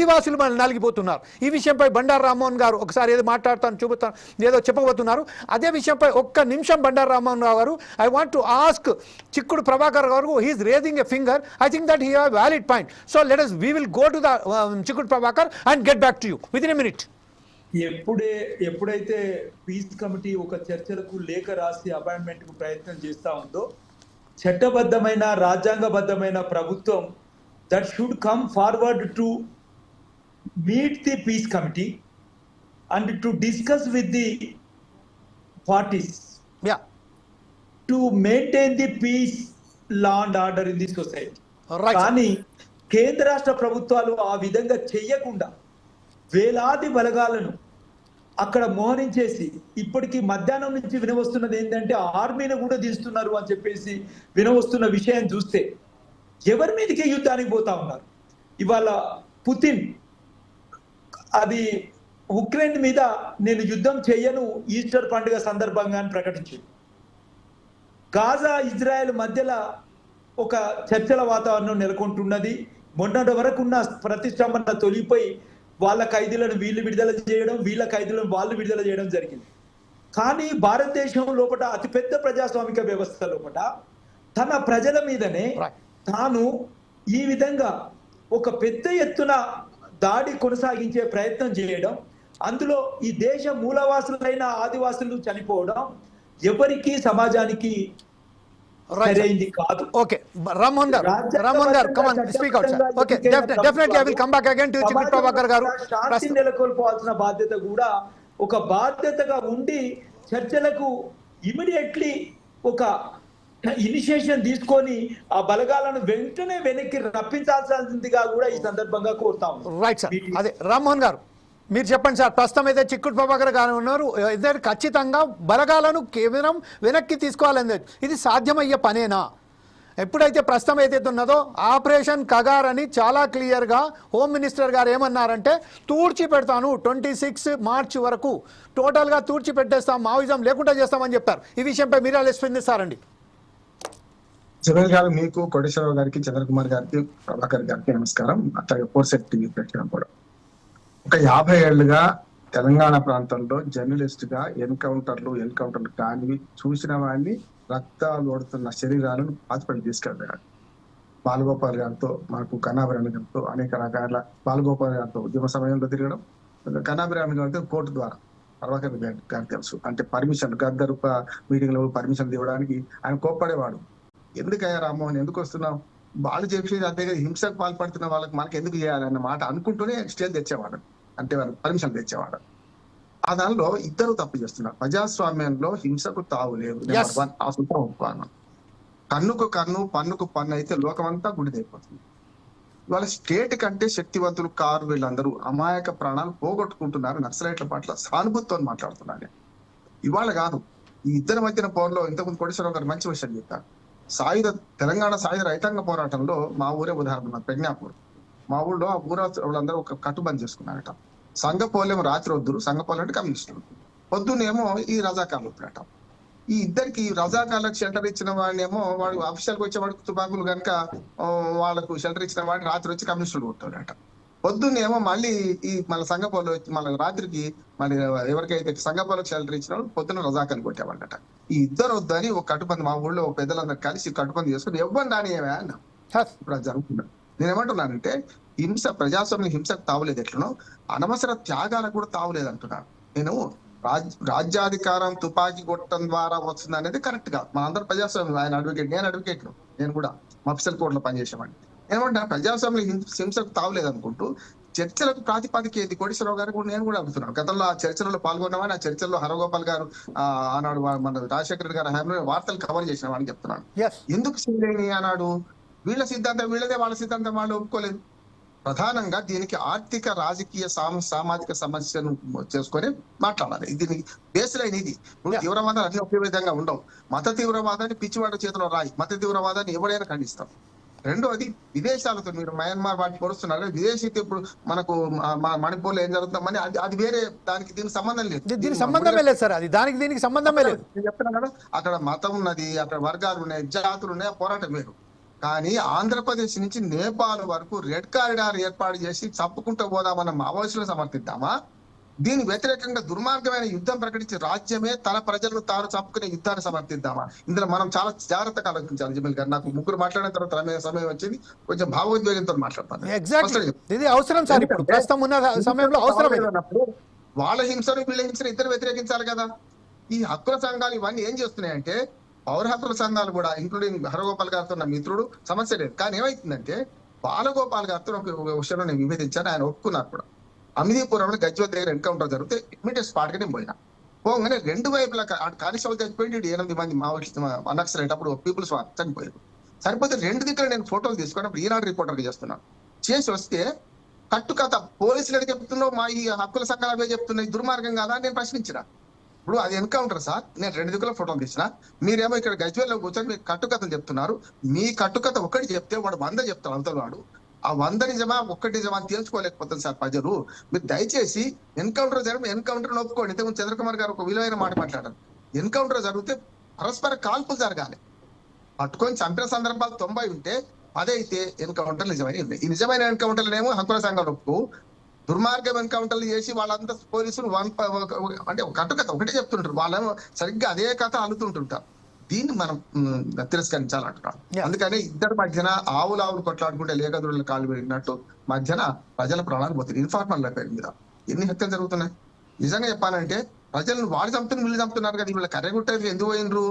ఆదివాసులు మన నలిగిపోతున్నారు. ఈ విషయంపై బండారు రామ్మోహన్ గారు ఒకసారి ఏదో మాట్లాడతాను చూపుతాను ఏదో చెప్పబోతున్నారు. అదే విషయంపై ఒక్క నిమిషం బండారు రామ్మోహన్ రావు గారు I want to ask Chikkudu Prabhakar garu he is raising a finger I think that he have valid point so let us we will go to the Chikkudu Prabhakar and get back to you within a minute ఎప్పుడే ఎప్పుడైతే peace committee ఒక చర్చలకు లేఖ రాసి అపాయింట్మెంట్కు ప్రయత్నం చేస్తా ఉందో చట్టబద్ధమైన రాజ్యాంగబద్ధమైన ప్రభుత్వం that should come forward to meet the peace committee and to discuss with the parties to maintain the peace law and order the society right కానీ కేంద్ర రాష్ట్ర ప్రభుత్వాలు ఆ విధంగా చెయ్యకుండా వేలాది బలగాలను అక్కడ మోహరించేసి ఇప్పటికీ మధ్యాహ్నం నుంచి వినవస్తున్నది ఏంటంటే ఆర్మీని కూడా తీస్తున్నారు అని చెప్పేసి వినవస్తున్న విషయం చూస్తే ఎవరి మీదకి యుద్ధానికి పోతా ఉన్నారు? ఇవాళ పుతిన్ అది ఉక్రెయిన్ మీద నేను యుద్ధం చెయ్యను ఈస్టర్ పండుగ సందర్భంగా అని ప్రకటించింది. గాజా ఇజ్రాయెల్ మధ్యలో ఒక చర్చల వాతావరణం నెలకొంటున్నది. మొన్నటి వరకు ఉన్న ప్రతిష్టంభన తొలిపోయి వాళ్ళ ఖైదీలను వీళ్ళు విడుదల చేయడం వీళ్ళ ఖైదీలను వాళ్ళు విడుదల చేయడం జరిగింది. కానీ భారతదేశం లోపల అతిపెద్ద ప్రజాస్వామిక వ్యవస్థ లోపల తన ప్రజల మీదనే. తాను ఈ విధంగా ఒక పెద్ద ఎత్తున దాడి కొనసాగించే ప్రయత్నం చేయడం అందులో ఈ దేశ మూలవాసులైన ఆదివాసులు చనిపోవడం ఎవరికి సమాజానికి సరైంది కాదు. Okay Rammohan garu Rammohan garu come on speak out sir okay definitely I will come back again to Chikkudu Prabhakar garu. శాంతి నెలకొల్పాల్సిన బాధ్యత కూడా ఒక బాధ్యతగా ఉండి చర్చలకు ఇమీడియట్లీ ఒక ఇనిషియేషన్ తీసుకొని ఆ బలగాలను వెంటనే వెనక్కి రప్పించాల్సిందిగా కూడా ఈ సందర్భంగా కోరుతా రైట్ సార్ అదే రామ్మోహన్ గారు మీరు చెప్పండి సార్ ప్రస్తుతం అయితే చిక్కుడు ప్రభాకర్ గారు ఉన్నారు. ఇద్దరు ఖచ్చితంగా బలగాలను కేవలం వెనక్కి తీసుకోవాలని ఇది సాధ్యమయ్యే పనేనా? ఎప్పుడైతే ప్రస్తుతం ఏదైతే ఉన్నదో ఆపరేషన్ కగార్ అని చాలా క్లియర్గా హోమ్ మినిస్టర్ గారు ఏమన్నారంటే తూడ్చి పెడతాను ట్వంటీ సిక్స్ మార్చ్ వరకు. టోటల్గా తూడ్చి పెట్టేస్తాం మావిజం లేకుండా చేస్తామని చెప్పారు. ఈ విషయంపై మీరు ఎలా స్పందిస్తారండి సునీల్ గారు మీకు కోటేశ్వరరావు గారికి చంద్రకుమార్ గారికి ప్రభాకర్ గారికి నమస్కారం. అట్లాగే ఫోర్సెట్ టీవీ ప్రేక్షణ కూడా. ఒక యాభై ఏళ్ళుగా తెలంగాణ ప్రాంతంలో జర్నలిస్ట్గా ఎన్కౌంటర్లు ఎన్కౌంటర్లు కానివి చూసిన వాడిని రక్తాలు ఓడుతున్న శరీరాలను పాతిపడి తీసుకెళ్ళాడు. బాలగోపాల్ గారితో మాకు కన్నాభిరామి గారితో అనేక రకాల బాలగోపాల్ గారితో ఉద్యమ సమయంలో తిరగడం కన్నాభిరామి గారితో కోర్టు ద్వారా ప్రభాకర్ గారి గారికి తెలుసు. అంటే పర్మిషన్ గద్దరు మీటింగ్లో పర్మిషన్ ఇవ్వడానికి ఆయన కోప్పడేవాడు. ఎందుకయ్యా రామ్మోహన్ ఎందుకు వస్తున్నావు? వాళ్ళు చెప్పేది అంతే కదా హింసకు పాల్పడుతున్న వాళ్ళకి మనకి ఎందుకు చేయాలన్న మాట అనుకుంటూనే స్టేజ్ తెచ్చేవాడు. అంటే వాళ్ళు పర్మిషన్ తెచ్చేవాడు. ఆ దానిలో ఇద్దరు తప్పు చేస్తున్నారు. ప్రజాస్వామ్యంలో హింసకు తావు లేదు. ఒప్పుకోను. కన్నుకు కన్ను పన్నుకు పన్ను అయితే లోకమంతా గుడిదైపోతుంది ఇవాళ స్టేట్ కంటే శక్తివంతులు కారు వీళ్ళందరూ అమాయక ప్రాణాలు పోగొట్టుకుంటున్నారు నక్సలైట్ల పట్ల. సానుభూతితో మాట్లాడుతున్నారు. నేను. ఇవాళ కాదు ఈ ఇద్దరి మధ్యన పోరులో ఇంతకుముందు కోటేశ్వరరావు గారు మంచి విషయం చెప్పారు. సాయుధ తెలంగాణ సాయుధ రైతాంగ పోరాటంలో మా ఊరే ఉదాహరణ ప్రజ్ఞాపూర్ మా ఊళ్ళో ఆ ఊర వాళ్ళందరూ ఒక కట్టుబంద్ చేసుకున్నారట. సంఘపోలేమో రాత్రి వద్దురు సంఘపోలే అంటే కమ్యూనిస్టులు. పొద్దునేమో ఈ రజాకాలు వద్దురట ఈ ఇద్దరికి రజాకాలకు షెల్టర్ ఇచ్చిన వాడినేమో వాడు ఆఫీసర్కి గా వచ్చేవాడికి తుపాకులు కనుక వాళ్ళకు షెల్టర్ ఇచ్చిన వాడిని రాత్రి వచ్చి కమ్యూనిస్టులు కొట్టాడట పొద్దున్నేమో మళ్ళీ ఈ మన సంఘపోలో మళ్ళీ రాత్రికి మళ్ళీ ఎవరికైతే సంఘపోలకు షెల్టర్ ఇచ్చిన వాళ్ళు పొద్దున్న రజాకాలు కొట్టేవాళ్ళట. ఈ ఇద్దరు వద్దని ఒక కట్టుబంది మా ఊళ్ళో ఒక పెద్దలందరూ కలిసి కట్టుబంది చేసుకుని ఎవ్వరు రాని ఏమే అన్న ఇప్పుడు అది జరుగుతుంది. నేను ఏమంటున్నానంటే హింస ప్రజాస్వామ్య హింసకు తావులేదు ఎట్లనో అనవసర త్యాగాలకు కూడా తావులేదు అంటున్నాను నేను రాజ్ రాజ్యాధికారం తుపాకీ కొట్టడం ద్వారా వస్తుంది అనేది కరెక్ట్గా మనందరం ప్రజాస్వామ్యం. ఆయన అడ్వకేట్ నేను అడ్వకేట్ నేను కూడా మఫ్సల్ కోర్టులో పనిచేసేవాడిని. ఏమంటే ప్రజాస్వామ్య హింస- హింసకు తావులేదు అనుకుంటూ చర్చలకు ప్రాతిపదిక ఏది? కోటేశ్వరరావు గారు కూడా నేను కూడా అడుగుతున్నాను. గతంలో ఆ చర్చలలో పాల్గొన్నామని ఆ చర్చల్లో హరగోపాల్ గారు ఆనాడు మన రాజశేఖర రెడ్డి గారు హయాంలో వార్తలు కవర్ చేసినామని చెప్తున్నాను. ఎందుకు సింగరేణి అన్నాడు వీళ్ళ సిద్ధాంతం వీళ్ళదే వాళ్ళ సిద్ధాంతం వాళ్ళు ఒప్పుకోలేదు. ప్రధానంగా దీనికి ఆర్థిక రాజకీయ సామ సామాజిక సమస్యను చేసుకొని మాట్లాడాలి. ఇది బేస్ లైన్ ఇది. తీవ్రవాదాలు అన్ని ఒకే విధంగా ఉండవు. మత తీవ్రవాదాన్ని పిచ్చివాడి చేతిలో రాయి. మత తీవ్రవాదాన్ని ఎవరైనా ఖండిస్తాం రెండోది విదేశాలతో మీరు మయన్మార్ వాటి పొరుస్తున్నారు కదా, విదేశీ ఇప్పుడు మనకు మ- మ- మణిపూర్లో ఏం జరుగుతుందని అది అది వేరే దానికి దీనికి సంబంధం లేదు. దీనికి సంబంధమే లేదు సార్ అది. దానికి దీనికి సంబంధమే లేదు. నేను చెప్తున్నా కదా అక్కడ మతం ఉన్నది అక్కడ వర్గాలు ఉన్నాయి జాతులు ఉన్నాయి పోరాటం వేరు. కానీ ఆంధ్రప్రదేశ్ నుంచి నేపాల్ వరకు రెడ్ కారిడార్ ఏర్పాటు చేసి చప్పుకుంటూ పోదామన్న మావోయిస్టులను సమర్థిద్దామా? దీని వ్యతిరేకంగా దుర్మార్గమైన యుద్ధం ప్రకటించి రాజ్యమే తన ప్రజలను తాను చంపుకునే యుద్ధాన్ని సమర్థిద్దామా? ఇందులో మనం చాలా జాగ్రత్తగా ఆలోచించాలి. జమీల్ గారు నాకు ముగ్గురు మాట్లాడిన తర్వాత సమయం- సమయం వచ్చింది. కొంచెం భావోద్వేగంతో మాట్లాడతాను. ఇది అవసరం సార్ ఇప్పుడు. ప్రస్తుతం ఉన్న సమయంలో అవసరం ఇది. అన్నప్పుడు వాళ్ళ హింసను వీళ్ళ హింసను ఇద్దరు వ్యతిరేకించాలి కదా. ఈ హక్కుల సంఘాలు ఇవన్నీ ఏం చేస్తున్నాయంటే పౌర హక్కుల సంఘాలు కూడా ఇంక్లూడింగ్ హరగోపాల్ గారితో నా మిత్రుడు సమస్య లేదు. కానీ ఏమైతుందంటే బాలగోపాల్ గారితో ఒక విషయంలో నేను విభేదించాను. ఆయన ఒప్పుకున్నారు కూడా. అమిదీపురంలో గజ్వల్ దగ్గర ఎన్కౌంటర్ జరిగితే ఇమీడియట్ స్పాట్గా నేను పోయినా. పోగానే రెండు వైపులా కానిస్టేబుల్ చచ్చిపోయింది ఎనిమిది మంది మావోయిస్ట్ అనక్సలైట్ అప్పుడు పీపుల్స్ చనిపోయారు సరిపోతే రెండు దగ్గర నేను ఫోటోలు తీసుకొని అప్పుడు ఈనాడు రిపోర్టర్ చేస్తున్నాను చేసి వస్తే కట్టుకథ పోలీసులు ఎక్కడ చెప్తున్నావు మా ఈ హక్కుల సంఘాలు అవే చెప్తున్నాయి దుర్మార్గం కాదా అని నేను ప్రశ్నించిన. ఇప్పుడు అది ఎన్కౌంటర్ సార్ నేను రెండు దిక్కుల ఫోటోలు తీసిన. మీరేమో ఇక్కడ గజ్వేల్లో కూర్చొని మీకు కట్టుకథలు చెప్తున్నారు. మీ కట్టుకథ ఒకటి చెప్తే వాడు వంద చెప్తాడు అవతల వాడు. ఆ వంద నిజమా? ఒక్కటి నిజమా? అని తేల్చుకోలేకపోతుంది సార్ ప్రజలు. మీరు దయచేసి ఎన్కౌంటర్ జరిగిన ఎన్కౌంటర్ ఒప్పుకోండి ఇంతకుముందు చంద్రకుమార్ గారు ఒక విలువైన మాట మాట్లాడారు. ఎన్కౌంటర్ జరిగితే పరస్పర కాల్పులు జరగాలి. పట్టుకొని చంపిన సందర్భాలు తొంభై ఉంటే అదైతే ఎన్కౌంటర్ నిజమైన ఈ నిజమైన ఎన్కౌంటర్లు ఏమో హక్కుల సంఘాలు ఒప్పుకో దుర్మార్గం ఎన్కౌంటర్లు చేసి వాళ్ళంతా పోలీసులు వన్ అంటే ఒక కట్టు కథ ఒకటే చెప్తుంటారు. వాళ్ళేమో సరిగ్గా అదే కథ అల్లుతుంటుంటారు. దీన్ని మనం తిరస్కరించాలంటున్నాం. అందుకని ఇద్దరు మధ్యన ఆవులు ఆవులు కొట్లాడుకుంటే లేఖదురుల కాళ్ళు పెరిగినట్టు మధ్యన ప్రజల ప్రాణాలు పోతుంది ఇన్ఫార్మర్ల పేరు మీద. ఎన్ని హత్యలు జరుగుతున్నాయి? నిజంగా చెప్పాలంటే ప్రజలను వాడు చంపుతున్న వీళ్ళు చంపుతున్నారు కదా. వీళ్ళ కర్రెగుట్ట ఎందుకు పోయినరు?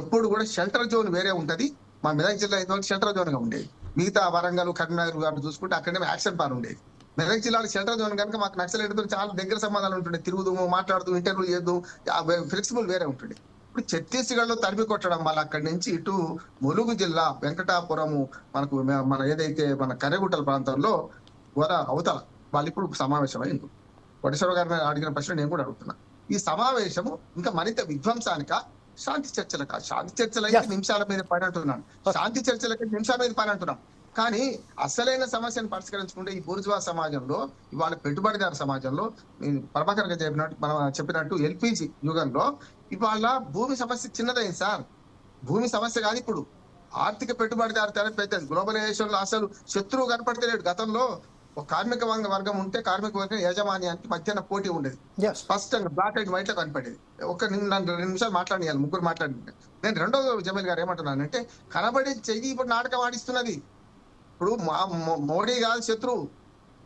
ఎప్పుడు కూడా షెల్టర్ జోన్ వేరే ఉంటది. మా మెదక్ జిల్లా అయితే షెల్టర్ జోన్గా ఉండేది. మిగతా వరంగల్ కరీంనగర్ అటు చూసుకుంటే అక్కడేమో యాక్షన్ పార్ ఉండేది. మెదక్ జిల్లాలో షెల్టర్ జోన్ కనుక మాకు నక్సలైట్తో చాలా దగ్గర సంబంధాలు ఉంటుండే. తిరుగుదాము మాట్లాడుతూ ఇంటర్వ్యూ చేద్దాం ఫ్లెక్సిబుల్ వేరే ఉంటుంది ఇప్పుడు ఛత్తీస్గఢ్లో తరిమి కొట్టడం వల్ల అక్కడి నుంచి ఇటు ములుగు జిల్లా వెంకటాపురము మనకు మన ఏదైతే మన కర్రెగుట్టల ప్రాంతంలో వర అవతల వాళ్ళు ఇప్పుడు సమావేశం అయింది కోటేశ్వర గారిని అడిగిన ప్రశ్న నేను కూడా అడుగుతున్నా. ఈ సమావేశము ఇంకా మరింత విధ్వంసానిక శాంతి చర్చలక శాంతి చర్చలు అయితే. నిమిషాల మీద పని అంటున్నాను శాంతి చర్చలకి నిమిషాల మీద పని అంటున్నాం కానీ అసలైన సమస్యను పరిష్కరించుకుంటే ఈ బూర్జువా సమాజంలో ఇవాళ పెట్టుబడిదారు సమాజంలో ప్రభాకర్ గారు చెప్పినట్టు మనం చెప్పినట్టు ఎల్పిజి యుగంలో ఇవాళ భూమి సమస్య చిన్నదైంది సార్. భూమి సమస్య కాదు ఇప్పుడు. ఆర్థిక పెట్టుబడిదారు పెద్దది గ్లోబలైజేషన్లో అసలు శత్రువు కనపడతలేడు గతంలో ఒక కార్మిక వర్గ- వర్గం ఉంటే కార్మిక వర్గం యాజమాన్యానికి మధ్యాహ్న పోటీ ఉండేది. స్పష్టంగా బ్లాక్ అండ్ వైట్లో కనపడేది. ఒక రెండు నిమిషాలు మాట్లాడియాలి ముగ్గురు మాట్లాడి నేను రెండో జమీల్ గారు ఏమంటున్నానంటే కనబడి చెయ్యి ఇప్పుడు నాటకం ఆడిస్తున్నది. ఇప్పుడు మో- మోడీ కాదు శత్రువు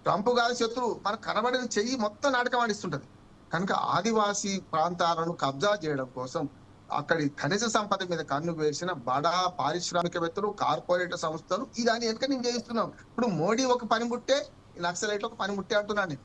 ట్రంప్ కాదు శత్రువు మనకు కనబడిన చెయ్యి మొత్తం నాటకం ఆడిస్తుంటది. కనుక ఆదివాసీ ప్రాంతాలను కబ్జా చేయడం కోసం అక్కడి ఖనిజ సంపద మీద కన్ను వేసిన బడా పారిశ్రామికవేత్తలు కార్పొరేట్ సంస్థలు ఈ వెనుక నేను చేయిస్తున్నాం? ఇప్పుడు మోడీ ఒక పనిముట్టే ఈ నక్సలైట్ ఒక పనిముట్టే అంటున్నాను. నేను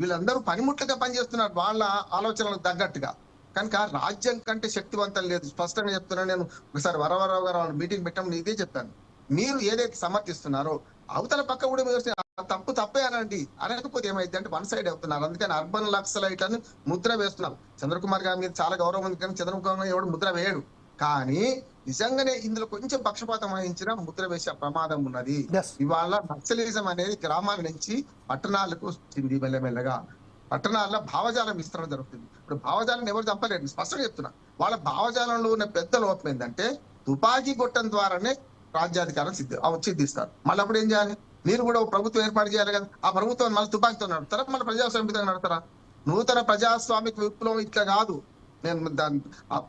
వీళ్ళందరూ పనిముట్లుగా పనిచేస్తున్నారు వాళ్ళ ఆలోచనలకు తగ్గట్టుగా. కనుక రాజ్యం కంటే శక్తివంతం లేదు. స్పష్టంగా చెప్తున్నాను నేను. ఒకసారి వరవరరావు గారు మీటింగ్ పెట్టడం ఇదే చెప్పాను మీరు ఏదైతే సమర్థిస్తున్నారో అవతల పక్క కూడా మీరు తప్పు తప్పే అనండి. అనకపోతే ఏమైంది అంటే వన్ సైడ్ అవుతున్నారు. అందుకని అర్బన్ లక్సలైట్ అని ముద్ర వేస్తున్నారు. చంద్రకుమార్ గారి మీద చాలా గౌరవం ఉంది కానీ చంద్రకుమార్ గారు ఎవడు ముద్ర వేయడు. కానీ నిజంగానే ఇందులో కొంచెం పక్షపాతం వహించిన ముద్ర వేసే ప్రమాదం ఉన్నది. ఇవాళ నక్సలిజం అనేది గ్రామాల నుంచి పట్టణాలకు వచ్చింది మెల్లమెల్లగా. పట్టణాల్లో భావజాలం విస్తరణ జరుగుతుంది. ఇప్పుడు భావజాలను ఎవరు చంపలేరు? స్పష్టంగా చెప్తున్నా. వాళ్ళ భావజాలంలో ఉన్న పెద్ద లోపం ఏంటంటే తుపాకీ కొట్టడం ద్వారానే రాజ్యాధికారం సిద్ధి సిద్ధిస్తారు. మళ్ళీ అప్పుడు ఏం చేయాలి? మీరు కూడా ఒక ప్రభుత్వం ఏర్పాటు చేయాలి కదా. ఆ ప్రభుత్వం మళ్ళీ తుపాకీతో నడుపుతారా? మళ్ళీ ప్రజాస్వామ్యంతో నడతారా నూతన ప్రజాస్వామిక విప్లవం ఇట్లా కాదు. నేను దాని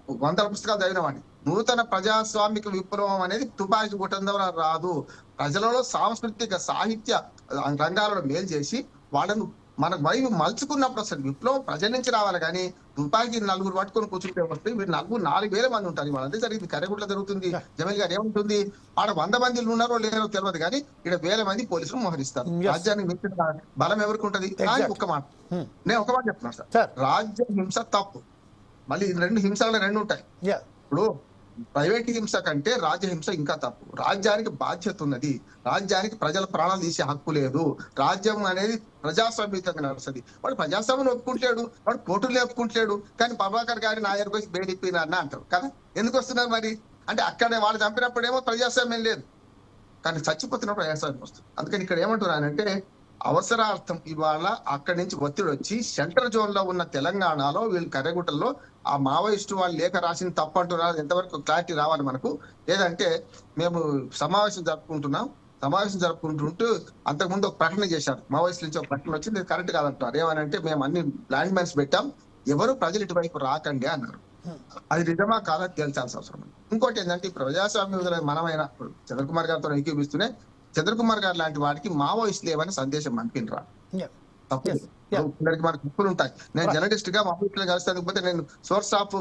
వందల పుస్తకాలు చదివినవాడిని నూతన ప్రజాస్వామిక విప్లవం అనేది తుపాకీ కొట్టడం ద్వారా రాదు. ప్రజలలో సాంస్కృతిక సాహిత్య రంగాలను మేలు చేసి వాళ్ళను మన వైపు మలుచుకున్నప్పుడు అసలు విప్లవం ప్రజల నుంచి రావాలి కానీ తుపాకీ నలుగురు పట్టుకొని కూర్చుంటే వస్తే వీళ్ళు నలుగురు నాలుగు వేల మంది ఉంటారు. ఇవాళ అదే జరిగింది. కరెగుట్ల జరుగుతుంది. జమీల్ గారు ఏముంటుంది? ఆడ వంద మంది ఉన్నారో లేరో తెలియదు కానీ ఇక్కడ వేల మంది పోలీసులు మోహరిస్తారు. రాజ్యానికి మించిన బలం ఎవరికి ఉంటది? కానీ. ఒక్క మాట. Hmm. నేను ఒక మాట చెప్తున్నాను సార్. రాజ్య హింస తప్పు. మళ్ళీ రెండు హింసలు రెండు ఉంటాయి. ఇప్పుడు ప్రైవేట్ హింస కంటే రాజ్య హింస ఇంకా తప్పు. రాజ్యానికి బాధ్యత ఉన్నది. రాజ్యానికి ప్రజల ప్రాణాలు తీసే హక్కు లేదు. రాజ్యం అనేది ప్రజాస్వామ్యంగా నడుస్తుంది. వాడు ప్రజాస్వామ్యం ఒప్పుకుంటాడు వాడు కోర్టులు ఒప్పుకుంటాడు కానీ ప్రభాకర్ గారి నాయకు వచ్చి అంటారు. కదా? ఎందుకు వస్తున్నారు మరి? అంటే అక్కడే వాళ్ళు చంపినప్పుడేమో ప్రజాస్వామ్యం లేదు. కానీ చచ్చిపోతున్నప్పుడు ప్రజాస్వామ్యం వస్తుంది. అందుకని ఇక్కడ ఏమంటున్నానంటే అవసరార్థం ఇవాళ అక్కడి నుంచి ఒత్తిడి వచ్చి సెంట్రల్ జోన్లో ఉన్న తెలంగాణలో వీళ్ళు కర్రెగుట్టల్లో ఆ మావోయిస్టు వాళ్ళు లేఖ రాసిన తప్పంటున్నారు ఎంతవరకు క్లారిటీ రావాలి మనకు? లేదంటే మేము సమావేశం జరుపుకుంటున్నాం. సమావేశం జరుపుకుంటుంటూ అంతకుముందు ఒక ప్రకటన చేశారు. మావోయిస్ట్ నుంచి ఒక ప్రకటన వచ్చింది. కరెక్ట్ కాదంటున్నారు. ఏమనంటే మేము అన్ని ల్యాండ్ మైన్స్ పెట్టాం. ఎవరు ప్రజలు ఇటువైపు రాకండి అన్నారు. అది నిజమా కాదా తేల్చాల్సిన అవసరం. ఇంకోటి ఏంటంటే ప్రజాస్వామ్య మనమైన చంద్రకుమార్ గారితో ఏకీపిస్తూనే చంద్రకుమార్ గారు లాంటి వాడికి మావోయిస్ట్ లేవని సందేశం పంపినరా. తప్పు మనకు బుక్కులు ఉంటాయి నేను. జర్నలిస్ట్గా మావోయిస్టులు కలిసి పోతే నేను సోర్స్ ఆఫ్